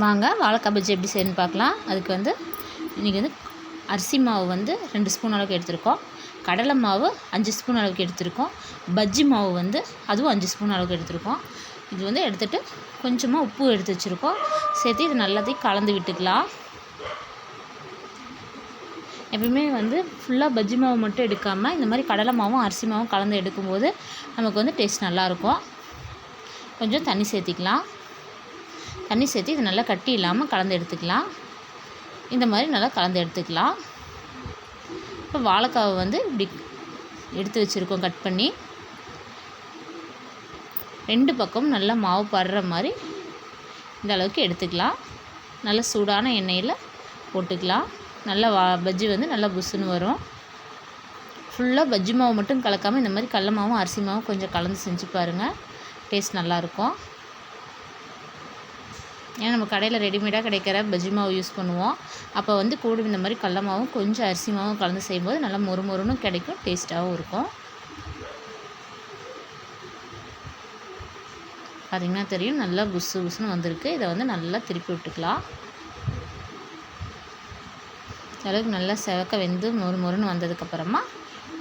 வாங்க வாழைக்காய் பஜ்ஜி எப்படி செய்யணும்னு பார்க்கலாம். அதுக்கு வந்து இன்றைக்கி வந்து அரிசி மாவு வந்து ரெண்டு ஸ்பூன் அளவுக்கு எடுத்திருக்கோம். கடலை மாவு அஞ்சு ஸ்பூன் அளவுக்கு எடுத்திருக்கோம். பஜ்ஜி மாவு வந்து அதுவும் அஞ்சு ஸ்பூன் அளவுக்கு எடுத்திருக்கோம். இது வந்து எடுத்துகிட்டு கொஞ்சமாக உப்பு எடுத்து வச்சுருக்கோம். சேர்த்து இது நல்லதையும் கலந்து விட்டுக்கலாம். எப்பயுமே வந்து ஃபுல்லாக பஜ்ஜி மாவு மட்டும் எடுக்காமல் இந்த மாதிரி கடலை மாவும் அரிசி மாவும் கலந்து எடுக்கும்போது நமக்கு வந்து டேஸ்ட் நல்லாயிருக்கும் கொஞ்சம் தண்ணி சேர்த்திக்கலாம். தண்ணி சேர்த்து இது நல்லா கட்டி இல்லாமல் கலந்து எடுத்துக்கலாம். இந்த மாதிரி நல்லா கலந்து எடுத்துக்கலாம். இப்போ வாழைக்காவை வந்து இப்படி எடுத்து வச்சுருக்கோம் கட் பண்ணி. ரெண்டு பக்கமும் நல்லா மாவு படுற மாதிரி இந்த அளவுக்கு எடுத்துக்கலாம். நல்ல சூடான எண்ணெயில் போட்டுக்கலாம். நல்லா வா பஜ்ஜி வந்து நல்லா புஷ்ஷுன்னு வரும். ஃபுல்லாக பஜ்ஜி மாவு மட்டும் கலக்காமல் இந்த மாதிரி கடல மாவும் அரிசி மாவும் கொஞ்சம் கலந்து செஞ்சு பாருங்கள் டேஸ்ட் நல்லாயிருக்கும் ஏன்னா நம்ம கடையில் ரெடிமேடாக கிடைக்கிற பஜ்ஜி மாவு யூஸ் பண்ணுவோம். அப்போ வந்து கூட இந்த மாதிரி கடல மாவும் கொஞ்சம் அரிசி மாவும் கலந்து செய்யும்போது நல்லா மொறுமொறுன்னு கிடைக்கும் டேஸ்ட்டாகவும் இருக்கும். பார்த்திங்கன்னா தெரியும் நல்லா புஸ்ஸு புஸ்ஸுன்னு வந்திருக்கு. இதை வந்து நல்லா திருப்பி விட்டுக்கலாம். அளவுக்கு நல்லா செவக்க வெந்து மொறு மொறுன்னு வந்ததுக்கப்புறமா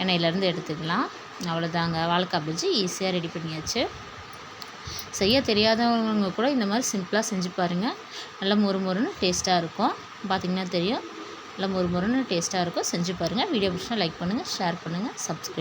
எண்ணெயிலேருந்து எடுத்துக்கலாம். அவ்வளோதாங்க வாழைக்காய் பஜ்ஜி ஈஸியாக ரெடி பண்ணியாச்சு. செய்ய தெரியாதவங்க கூட இந்த மாதிரி சிம்பிளாக செஞ்சு பாருங்கள் நல்லா மொறு மொறுன்னு டேஸ்ட்டாக இருக்கும். பார்த்திங்கன்னா தெரியும். நல்லா மொறு மொறுன்னு டேஸ்ட்டாக இருக்கும். செஞ்சு பாருங்கள் வீடியோ பிடிச்சா லைக் பண்ணுங்கள் ஷேர் பண்ணுங்கள் சப்ஸ்கிரைப்